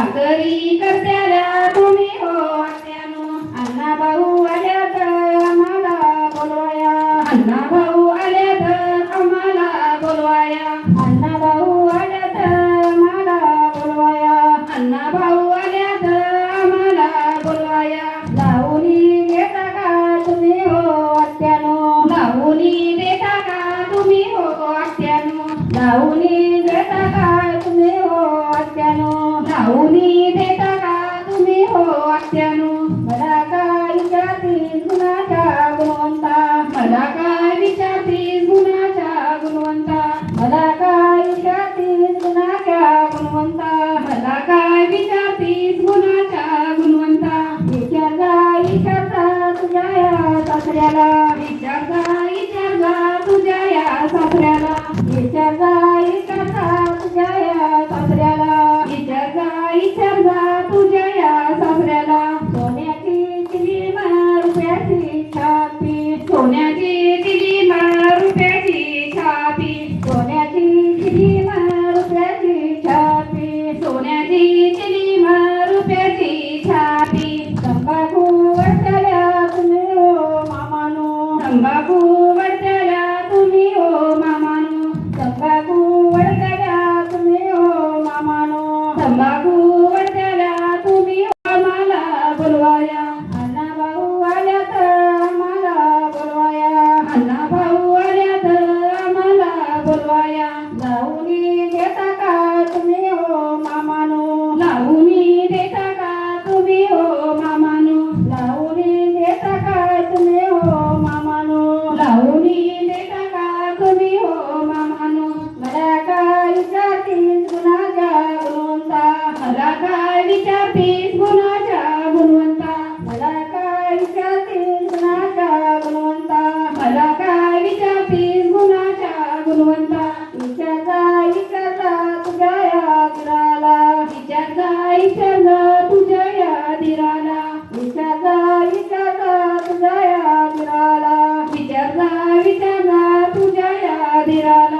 भाकरी करत्याला तुम्ही हो आत्यानो. अण्णा भाऊ आल्या तर आम्हाला बोलवाया. अण्णा भाऊ आल्या तर आम्हाला बोलवाया. अण्णा भाऊ आल्या तर आम्हाला बोलवाया. अण्णा भाऊ आल्या तर आम्हाला बोलवाया. लावणी देता का तुम्ही हो अत्यानो लावणी देता का तुम्ही हो अत्यानो लावणी Adi Rana.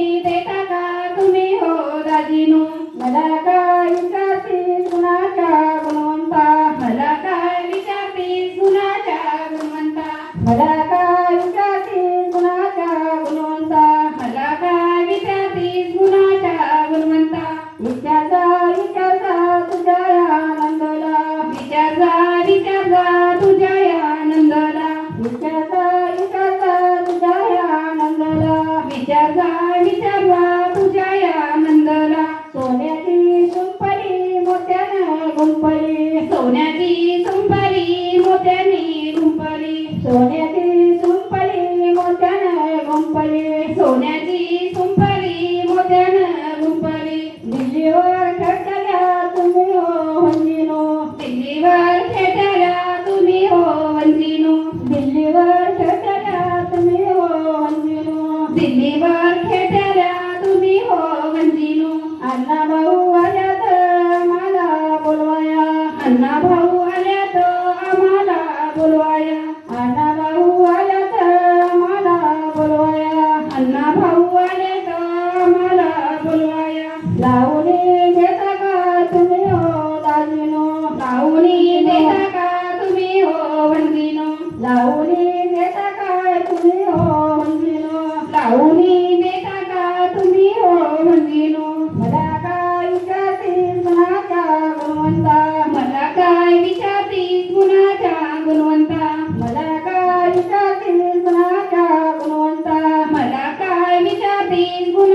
പോലുമായ Facebook.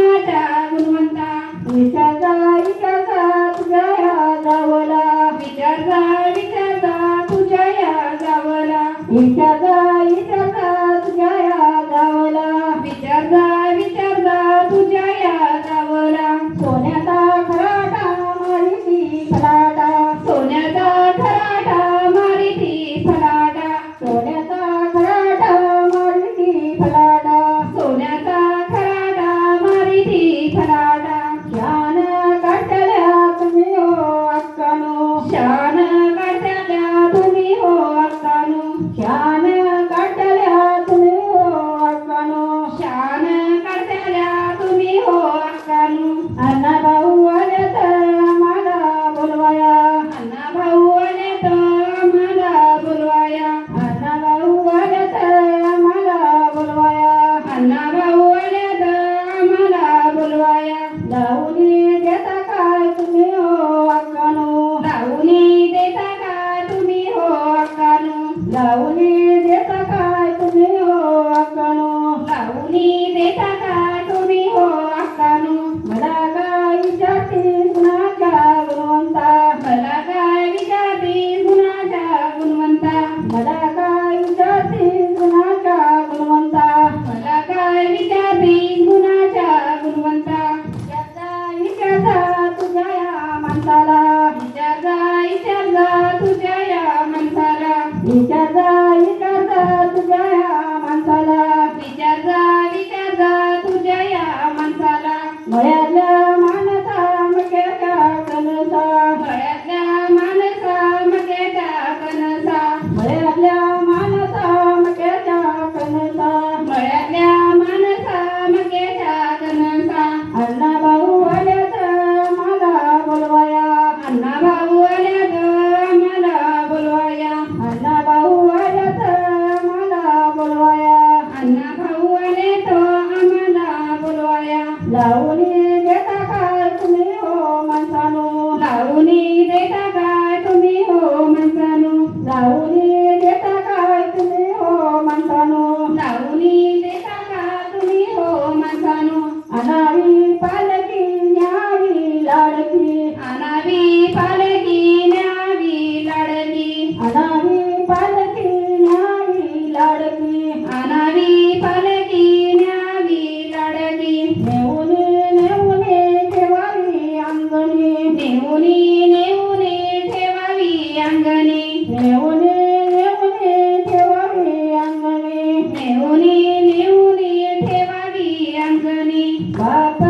你啊 Bye.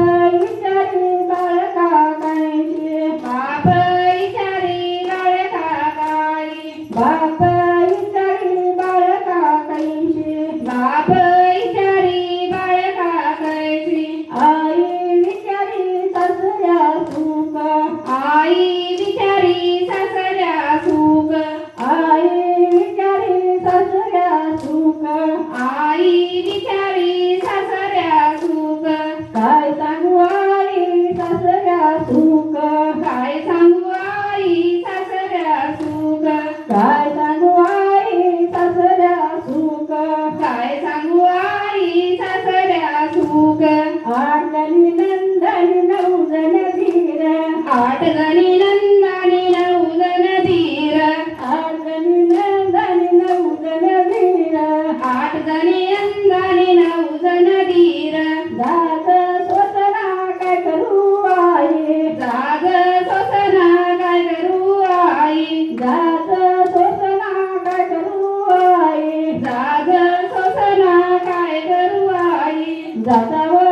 That's Dada